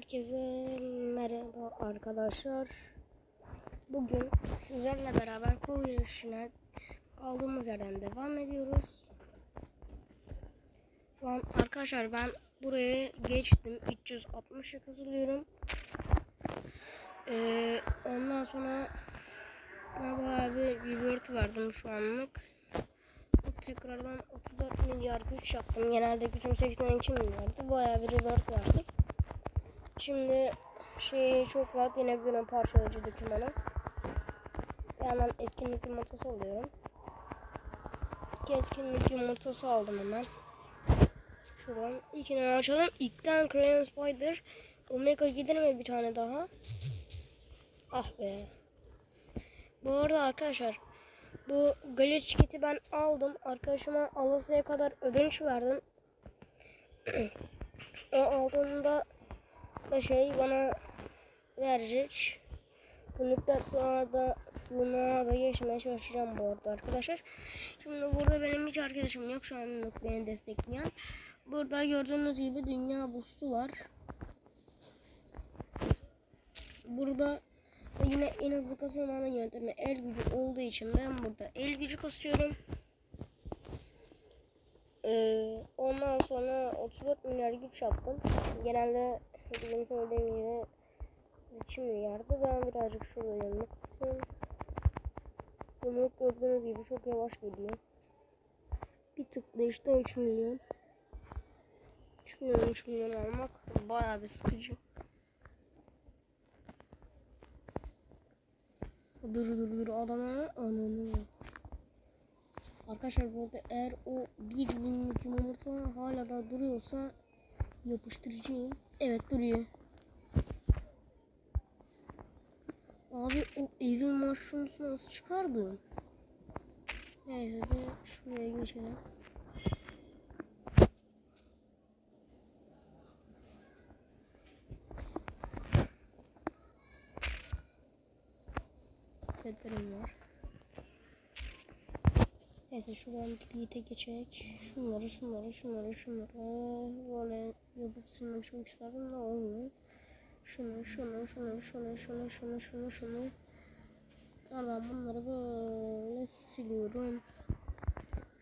Herkese merhaba arkadaşlar. Bugün sizlerle beraber kol yarışına kaldığımız yerden devam ediyoruz. Şu an arkadaşlar ben buraya geçtim. 360'a kazılıyorum. Ee, ondan sonra ben bayağı bir revert verdim şu anlık. Tekrardan 34 milyar güç yaptım. Genelde gücüm 82 milyardı. Bayağı bir revert verdim. Şimdi şeyi çok rahat yenebilirim parçalayıcı dokümanı. Bir yandan etkinlik yumurtası alıyorum. İki etkinlik yumurtası aldım hemen. Şuradan ilkini açalım. İlkten Crayon Spider. Omega gider mi bir tane daha? Ah be. Bu arada arkadaşlar bu glitch kit'i ben aldım. Arkadaşıma alasıya kadar ödünç verdim. o aldığımda da şey bana verecek. Nükleer sığınağa da, sığınağa da geçmeye çalışacağım bu arada arkadaşlar. Şimdi burada benim hiç arkadaşım yok şu an beni destekleyen. Burada gördüğünüz gibi dünya bustu var. Burada yine en hızlı kasılmanın yöntemi el gücü olduğu için ben burada el gücü kasıyorum. Ee, ondan sonra 34 milyar güç yaptım. Genelde bizim söylediğim gibi 2 milyardı. Ben birazcık şurada yanına kısıyorum. Bunu gördüğünüz gibi çok yavaş geliyor. Bir tıklayışta 3 milyon. 3 milyon 3 milyon almak bayağı bir sıkıcı. Dur dur dur adama ananı. Arkadaşlar burada eğer o bir binlik yumurta hala da duruyorsa yapıştıracağım. Evet duruyor. Abi o evin mushrooms'u nasıl çıkardı? Neyse bir şuraya geçelim. Petlerim var. Neyse şuradan birlikte geçecek. Şunları, şunları, şunları, şunları böyle yapıp silmek çok isterdim de olmuyor. Şunu, şunu, şunu, şunu, şunu, şunu, şunu, şunu. Oradan bunları böyle siliyorum.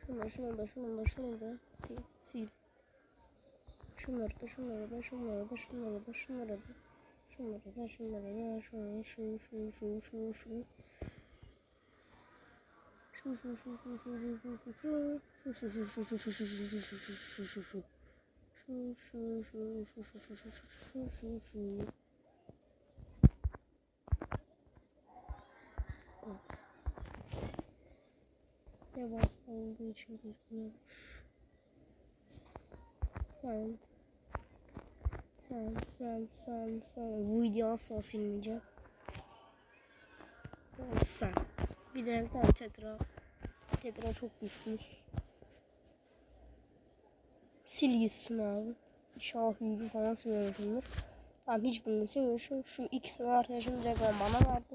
Şunu, şunu da, şunu da, şunu da sil. sil. Şunları da, şunları da, şunları da, şunları da, şunları da. Şunları da, şunları da, şunu, şunu, şunu, şunu, şunu, şunu. Yavaş olduğu için gözükmüyormuş. Sen sen sen sen sen bu video asla silmeyeceğim. Sen bir de bir tane Tetra çok güçlü. Sil gitsin abi. İnşallah büyücü falan siliyormuşumdur. Tamam hiç bunu silmiyormuşum. Şu ikisini arkadaşım direkt bana verdi.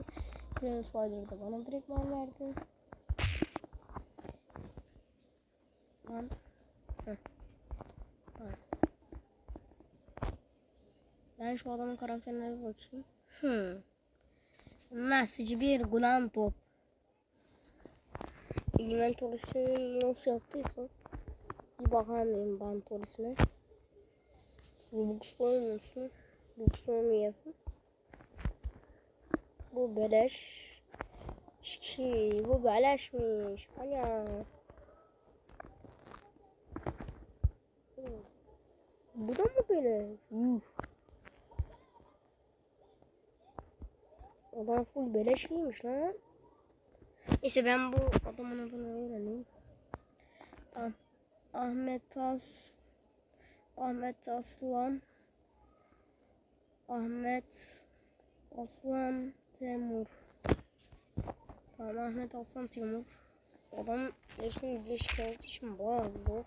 Crazy Spider'ı da bana direkt bana verdi. Lan. Heh. Ben şu adamın karakterine bir bakayım. Hmm. Mesajı bir gulan top inventory'sini nasıl yaptıysam bir bakalım inventory'sine. Robux olmasın. Robux olmayasın. Bu beleş. Şi, bu beleşmiş. Ana. Bu da mı böyle? Yuh. Adam full beleş giymiş lan. Neyse ben bu adamın adını öğreneyim. Tamam. Ahmet Tas Ahmet Aslan Ahmet Aslan Temur Tamam Ahmet Aslan Temur Adam hepsini birleşik olduğu için bayağı zor.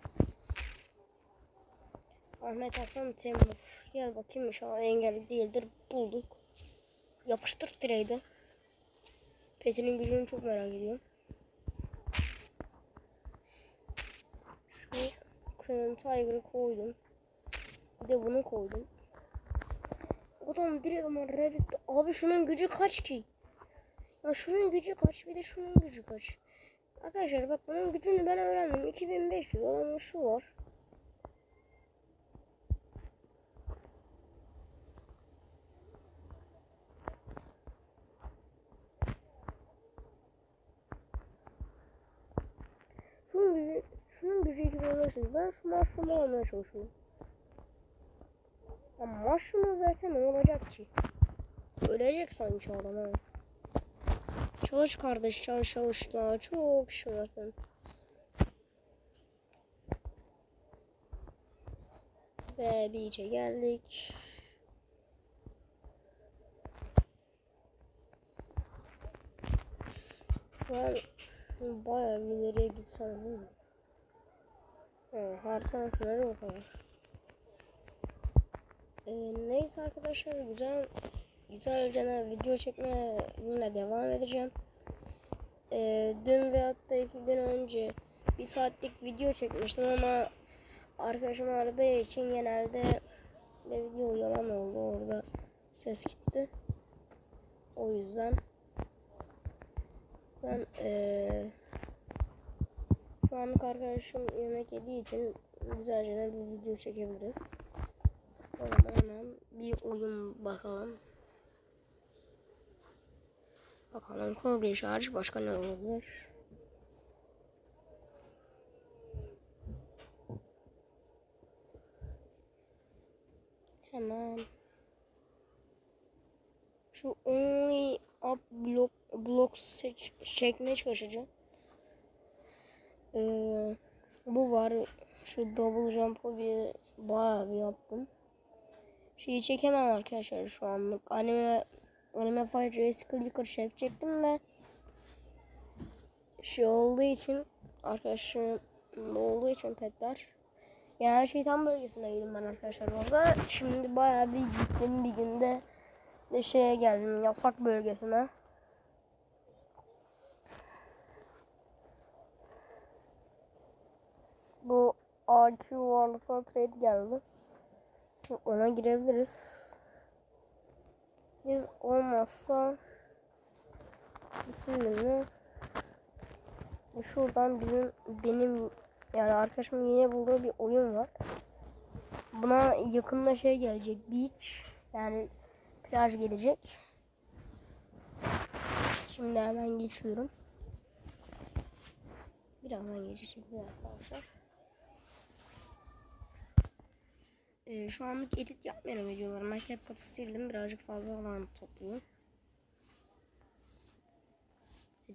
Ahmet Aslan Temur Gel bakayım inşallah engelli değildir bulduk Yapıştır trade'i Petinin gücünü çok merak ediyorum. Şu Crayon Tiger'ı koydum. Bir de bunu koydum. Adam direkt ama reddetti. Abi şunun gücü kaç ki? Ya şunun gücü kaç? Bir de şunun gücü kaç? Arkadaşlar bak bunun gücünü ben öğrendim. 2500 olan şu var. Şunun gücü, şunun gücü 2500. Ben mushroom'u almaya çalışıyorum. Ya mushroom'u verse ne olacak ki? Ölecek sanki adam ha. Çalış kardeş çalış çalış daha çok iş senin. Ve bir içe geldik. Ben bayağı bir ileriye gitsem değil mi? Ha, harita nereye o kadar? Ee, neyse arkadaşlar güzel güzelce video çekmeye yine devam edeceğim. Ee, dün ve hatta iki gün önce bir saatlik video çekmiştim ama arkadaşım aradığı için genelde de video yalan oldu orada ses gitti. O yüzden ben ee, şu anlık arkadaşım yemek yediği için güzelce bir video çekebiliriz. O zaman hemen bir oyun bakalım. Bakalım kongre şarj başka ne olabilir? Hemen şu only up block block seç çekmeye çalışacağım. Ee, bu var. Şu double jump'ı bir bayağı bir yaptım. Şeyi çekemem arkadaşlar şu anlık. Anime Anime Fight Race Clicker çekecektim de şey olduğu için arkadaşım olduğu için petler yani şeytan bölgesine gittim ben arkadaşlar orada. Şimdi bayağı bir gittim bir günde de şeye geldim yasak bölgesine. Bu AQ varlısa trade geldi. Ona girebiliriz. Biz olmazsa sizinle şuradan bizim benim yani arkadaşımın yine bulduğu bir oyun var. Buna yakında şey gelecek. Beach yani plaj gelecek. Şimdi hemen geçiyorum. Birazdan geçecek arkadaşlar. Ee, şu anlık edit yapmıyorum videolarımı. Ben CapCut'ı sildim. Birazcık fazla alan topluyor.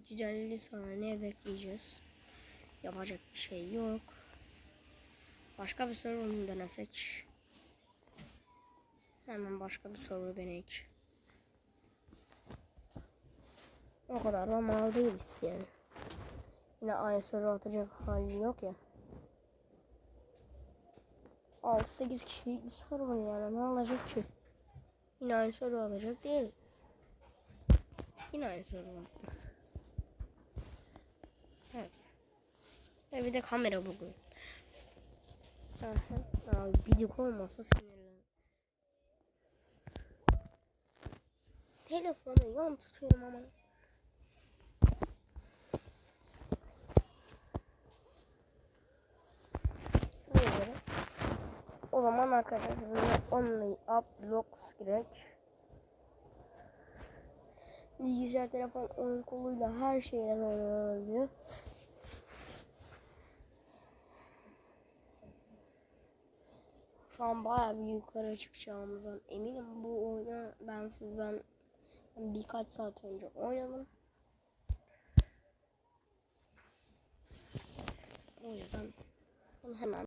150 saniye bekleyeceğiz. Yapacak bir şey yok. Başka bir server mu denesek? Hemen başka bir server deneyek. O kadar da mal değiliz yani. Yine aynı server atacak hali yok ya. 6-8 kişilik bir server yani ne olacak ki? Yine aynı server alacak değil. Yine aynı server attı. Evet. Ve bir de kamera bugün. Abi video olmasa sinirlen. Telefonu yan tutuyorum ama. Şuraya O zaman arkadaşlar only up blocks gerek. Bilgisayar, telefon, oyun koluyla her şeyle oynanabiliyor. Şu an bayağı bir yukarı çıkacağımızdan eminim. Bu oyunu ben sizden birkaç saat önce oynadım. O yüzden hemen